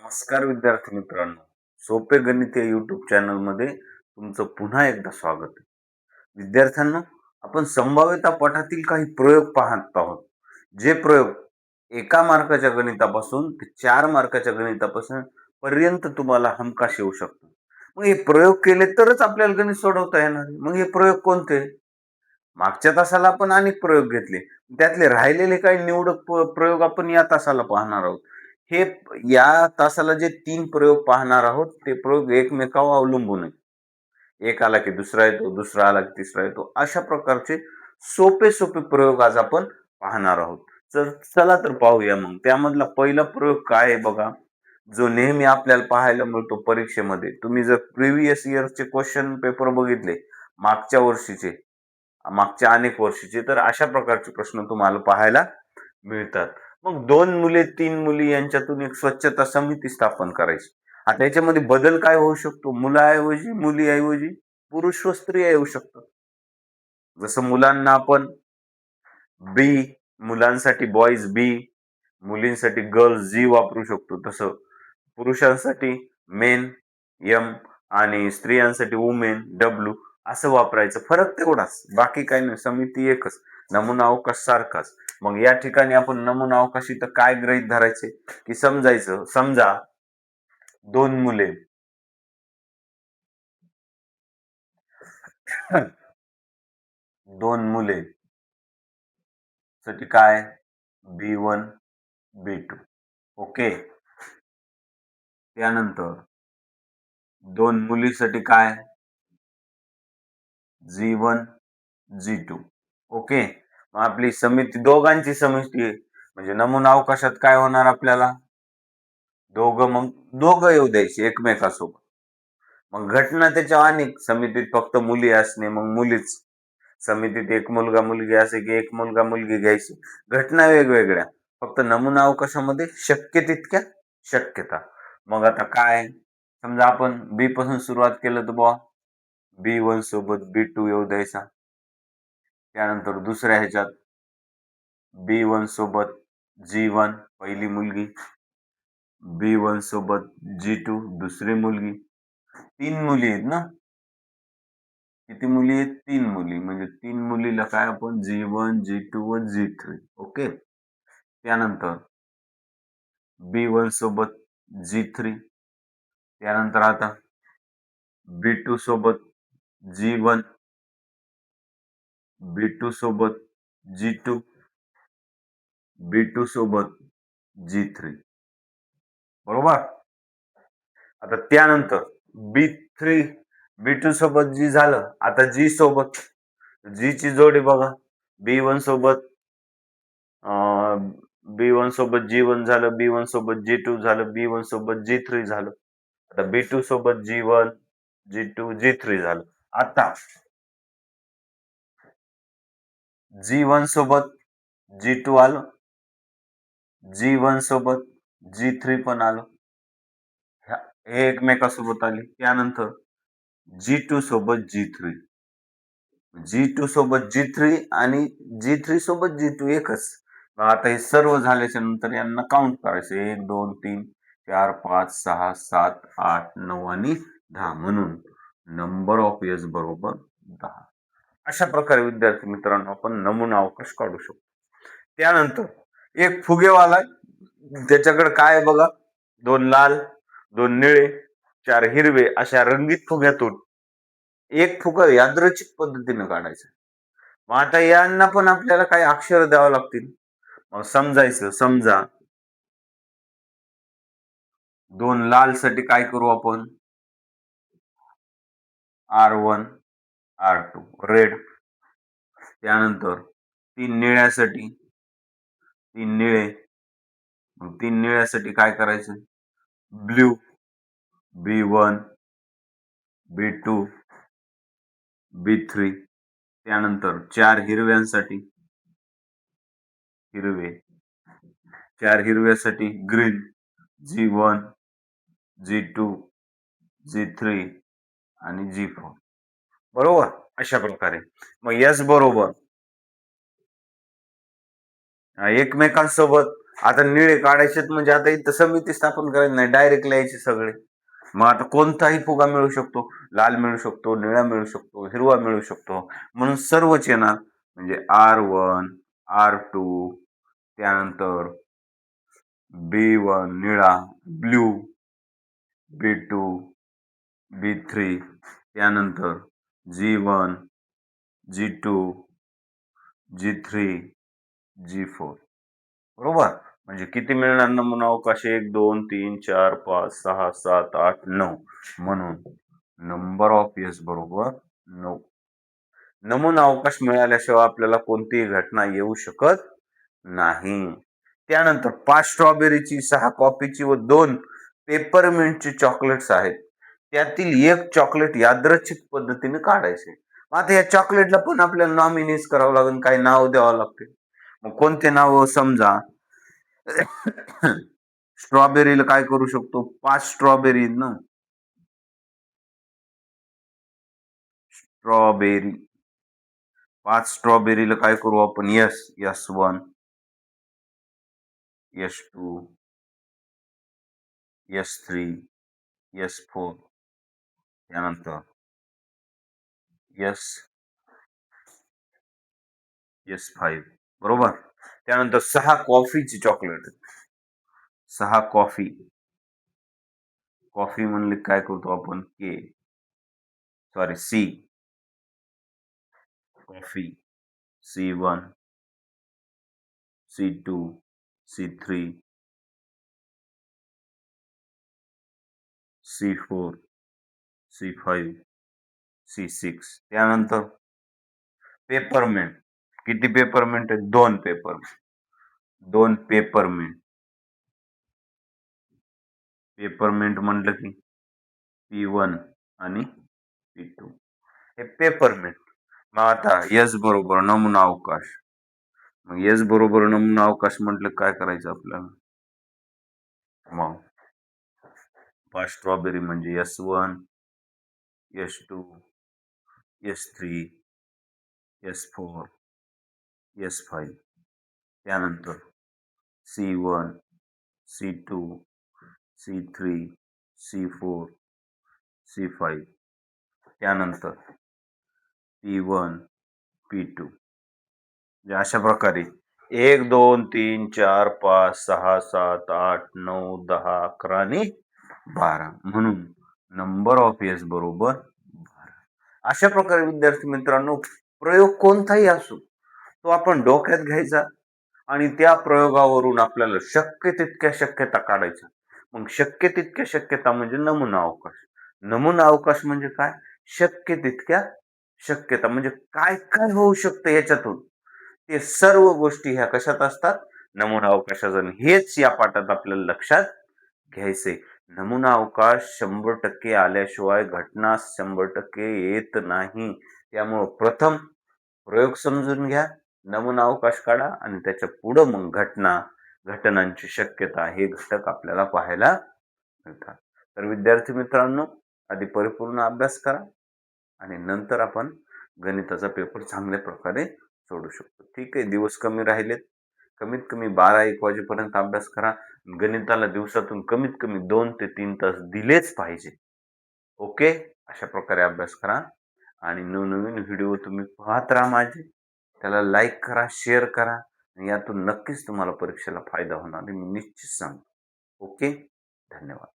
नमस्कार विद्यार्थी मित्रांनो. सोपे गणित या यूट्यूब चॅनलमध्ये तुमचं पुन्हा एकदा स्वागत आहे. विद्यार्थ्यांना आपण संभाव्यता पटातील काही प्रयोग पाहत आहोत. जे प्रयोग एका मार्काच्या गणितापासून ते चार मार्काच्या गणितापासून पर्यंत तुम्हाला हमखास येऊ शकतो मग हे प्रयोग केले तरच आपल्याला गणित सोडवता येणार आहे. मग हे प्रयोग कोणते? मागच्या तासाला आपण अनेक प्रयोग घेतले. त्यातले राहिलेले काही निवडक प्रयोग आपण या तासाला पाहणार आहोत. हे या तासाला जे तीन प्रयोग पाहणार आहोत ते प्रयोग एकमेकावर अवलंबून आहे एक आला की दुसरा येतो दुसरा आला की तिसरा येतो अशा प्रकारचे सोपे सोपे प्रयोग आज आपण पाहणार आहोत. तर चला तर पाहूया मग. त्यामधला पहिला प्रयोग काय आहे बघा? जो नेहमी आपल्याला पाहायला मिळतो परीक्षेमध्ये. तुम्ही जर प्रिव्हियस इयरचे क्वेश्चन पेपर बघितले मागच्या वर्षीचे मागच्या अनेक वर्षीचे तर अशा प्रकारचे प्रश्न तुम्हाला पाहायला मिळतात. मग दोन मुले तीन मुली यांच्यातून एक स्वच्छता समिती स्थापन करायची. आता याच्यामध्ये बदल काय होऊ शकतो? मुलाऐवजी मुलीऐवजी पुरुष व स्त्री येऊ शकतात. जसं मुलांना आपण बी मुलांसाठी बॉईज बी मुलींसाठी गर्ल्स जी वापरू शकतो. तसं पुरुषांसाठी मेन यम आणि स्त्रियांसाठी वुमेन डब्ल्यू असं वापरायचं. फरक तेवढाच. बाकी काही नाही. समिती एकच. नमुना अवकाश सारखाच. मग या ठिकाणी आपण नमुना अवकाशी तर काय गृहीत धरायचे? की समजायचं समजा दोन मुले. दोन मुले. साठी काय? B one B two. Okay. त्यानंतर दोन मुलीसाठी काय? G one G two. Okay. आपली समिती दोघांची समिती आहे. म्हणजे नमुना अवकाशात काय होणार आपल्याला? दोघं मग दोघं येऊ द्यायचे एकमेकासोबत. मग घटना त्याच्या अनेक समितीत फक्त मुली असणे मग मुलीच. समितीत एक मुलगा मुलगी असे की एक मुलगा मुलगी घ्यायची. घटना वेगवेगळ्या. फक्त नमुना अवकाशामध्ये शक्य तितक्या शक्यता. मग आता काय? समजा आपण बी पासून सुरुवात केलं तर बुवा बी वन सोबत बी टू येऊ द्यायचा. त्यानंतर दुसऱ्या ह्याच्यात बी वन सोबत जी वन पहिली मुलगी बी वन सोबत जी टू दुसरी मुलगी. तीन मुली आहेत ना? किती मुली आहेत? तीन मुली. म्हणजे तीन मुलीला काय आपण जी वन जी टू व जी थ्री ओके त्यानंतर बी वन सोबत जी थ्री त्यानंतर आता बी टू सोबत जी वन बी टू सोबत जी टू बी टू सोबत जी थ्री. बरोबर? आता त्यानंतर बी थ्री बी टू सोबत जी झालं आता जी सोबत जी ची जोडी बघा. बी वन सोबत बी वन सोबत जी वन झालं बी वन सोबत जी टू झालं बी वन सोबत जी थ्री झालं. आता बी टू सोबत G one G two G three झालं. आता जी वन सोबत जी टू आलं. जी वन सोबत जी थ्री पण आलं. ह्या- हे एकमेकासोबत आले. त्यानंतर जी टू सोबत जी थ्री. जी टू सोबत जी थ्री आणि जी थ्री सोबत जी टू एकच आता हे सर्व झाल्याच्यानंतर यांना काउंट करायचं. एक दोन तीन चार पाच सहा सात आठ नऊ आणि दहा म्हणून. नंबर ऑफ इयर्स बरोबर दहा. अशा प्रकारे विद्यार्थी मित्रांनो आपण नमुना अवकाश काढू शकतो. त्यानंतर एक फुगेवाला त्याच्याकडे काय आहे बघा? दोन लाल दोन निळे चार हिरवे अशा रंगीत फुग्यातून एक फुगा यादृच्छिक पद्धतीने काढायचं. मग आता यांना पण आपल्याला काही अक्षर द्यावं लागतील. मग समजायचं समजा. दोन लाल साठी काय करू आपण? R one. R two. Red त्यानंतर तीन निळ्यासाठी तीन निळे. मग तीन निळ्यासाठी काय करायचं? Blue B one B two B three त्यानंतर चार हिरव्यांसाठी हिरवे. चार हिरव्यासाठी green G one G two G three आणि जी फोर बरोबर? अशा प्रकारे. मग यस बरोबर. एकमेकांसोबत आता निळे काढायचे म्हणजे आता इथं समिती स्थापन करायची नाही डायरेक्ट लिहायचे सगळे. मग आता कोणताही फुगा मिळू शकतो. लाल मिळू शकतो निळा मिळू शकतो हिरवा मिळू शकतो. म्हणून सर्वच येणार. म्हणजे आर वन आर टू त्यानंतर बी वन निळा blue B two B three त्यानंतर G one G two G three G four बरोबर? म्हणजे किती मिळणार नमुना अवकाश? एक दोन तीन चार पाच सहा सात आठ नऊ. म्हणून नंबर ऑफ यस बरोबर? नऊ. नमुना अवकाश मिळाल्याशिवाय आपल्याला कोणतीही घटना येऊ शकत नाही. त्यानंतर पाच स्ट्रॉबेरीची सहा कॉफीची व दोन पेपरमिंटची चॉकलेट्स आहेत. त्यातील एक चॉकलेट यादृच्छिक पद्धतीने काढायचे. मग आता या चॉकलेटला पण आपल्याला नॉमिनीज करावं लागेल काही नाव द्यावं लागते. मग कोणते नाव समजा? स्ट्रॉबेरीला काय करू शकतो? पाच स्ट्रॉबेरी ना? स्ट्रॉबेरी. पाच स्ट्रॉबेरीला काय करू आपण? S S one S two S three S four त्यानंतर यस यस फाईव्ह बरोबर त्यानंतर सहा कॉफीची चॉकलेट सहा कॉफी कॉफी म्हणले काय करतो आपण K sorry C coffee C one C two C three C four C five C six त्यानंतर पेपरमेंट. किती पेपरमेंट आहे दोन पेपर दोन पेपरमेंट. पेपरमेंट म्हटलं की पी वन आणि पी टू. हे पेपरमेंट. मग आता यस बरोबर नमुना अवकाश. मग यस बरोबर नमुना अवकाश म्हटलं काय करायचं आपल्याला? मग स्ट्रॉबेरी म्हणजे S one S two S three S four S five त्यानंतर C one C two C three C four C five त्यानंतर पी वन पी टू म्हणजे अशा प्रकारे एक दोन तीन चार पाच सहा सात आठ नऊ दहा अकरा आणि बारा. म्हणून नंबर ऑफ इयर्स बरोबर? बारा. अशा प्रकारे विद्यार्थी मित्रांनो प्रयोग कोणताही असो तो आपण डोक्यात घ्यायचा आणि त्या प्रयोगावरून आपल्याला शक्य तितक्या शक्यता काढायच्या. मग शक्य तितक्या शक्यता म्हणजे नमुना अवकाश. नमुना अवकाश म्हणजे काय? शक्य तितक्या शक्यता. म्हणजे काय काय होऊ शकतं याच्यातून? ते सर्व गोष्टी ह्या कशात असतात? नमुना अवकाशात. हेच या पाठात आपल्याला लक्षात घ्यायचे नमुना अवकाश शंभर टक्के आल्याशिवाय घटना शंभर टक्के येत नाही. त्यामुळं प्रथम प्रयोग समजून घ्या नमुना अवकाश काढा आणि त्याच्या पुढं मग घटना घटनांची शक्यता हे घटक आपल्याला पाहायला मिळतात. तर विद्यार्थी मित्रांनो आधी परिपूर्ण अभ्यास करा आणि नंतर आपण गणिताचा पेपर चांगल्या प्रकारे सोडू शकतो. ठीक आहे दिवस कमी राहिलेत. कमीत कमी बारा एक वाजेपर्यंत अभ्यास करा. गणिताला दिवसातून कमीत कमी दोन ते तीन तास दिलेच पाहिजे. ओके? अशा प्रकारे अभ्यास करा आणि नवनवीन व्हिडिओ तुम्ही पाहत राहा माझे. त्याला लाईक करा शेअर करा आणि यातून नक्कीच तुम्हाला परीक्षेला फायदा होणार मी निश्चित सांगतो. ओके? धन्यवाद.